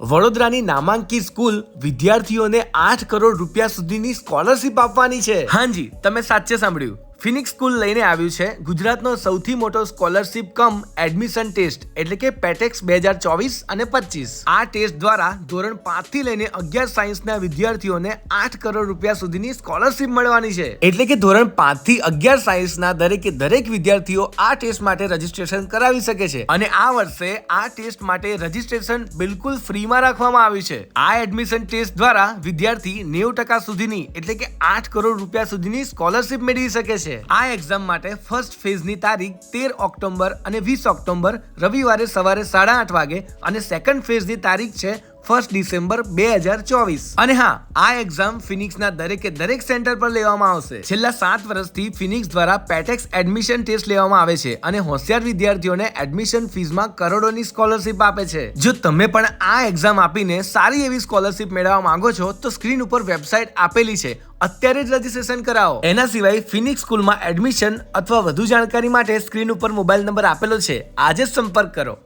વડોદરાની નામાંકિત સ્કૂલ વિદ્યાર્થીઓને આઠ કરોડ રૂપિયા સુધીની સ્કોલરશિપ આપવાની છે. હાજી, તમે સાચે સાંભળ્યું. ફિનિક્સ સ્કૂલ લઈને આવ્યું છે. ગુજરાતનો સૌથી મોટો સ્કોલરશિપ કમ એડમિશન ટેસ્ટ એટલે કે પેટેક્સ બે હજાર ચોવીસ અને પચીસ. આ ટેસ્ટ દ્વારા ધોરણ પાંચથી લઈને અગિયાર સાયન્સના વિદ્યાર્થીઓને આઠ કરોડ રૂપિયા સુધીની સ્કોલરશિપ મળવાની છે. એટલે કે ધોરણ પાંચથી અગિયાર સાયન્સના દરેકે દરેક વિદ્યાર્થીઓ આ ટેસ્ટ માટે રજીસ્ટ્રેશન કરાવી શકે છે. અને આ વર્ષે આ ટેસ્ટ માટે રજીસ્ટ્રેશન બિલકુલ ફ્રીમાં રાખવામાં આવ્યું છે. આ એડમિશન ટેસ્ટ દ્વારા વિદ્યાર્થી નેવું ટકા સુધીની એટલે કે આઠ કરોડ રૂપિયા સુધીની સ્કોલરશિપ મેળવી શકે છે. આ એક્ઝામ માટે ફર્સ્ટ ફેઝની તારીખ તેર ઓક્ટોબર અને વીસ ઓક્ટોબર રવિવારે સવારે સાડા આઠ વાગે અને સેકન્ડ ફેઝની તારીખ છે ફર્સ્ટ ડિસેમ્બર બે હજાર ચોવીસ. અને હા, આ એક્ઝામ ફિનિક્સના દરેકે દરેક સેન્ટર પર લેવામાં આવશે. છેલ્લા સાત વર્ષથી ફિનિક્સ દ્વારા પેટેક્સ એડમિશન ટેસ્ટ લેવામાં આવે છે અને હોશિયાર વિદ્યાર્થીઓને એડમિશન ફીસમાં કરોડોની સ્કોલરશિપ આપે છે. જો તમે પણ આ એક્ઝામ આપીને સારી એવી સ્કોલરશિપ મેળવવા માંગો છો, તો સ્ક્રીન ઉપર વેબસાઇટ આપેલી છે. અત્યારે જ રજીસ્ટ્રેશન કરાવો. એના સિવાય ફિનિક્સ સ્કૂલમાં એડમિશન અથવા વધુ જાણકારી માટે સ્ક્રીન ઉપર મોબાઈલ નંબર આપેલો છે. આજે જ સંપર્ક કરો.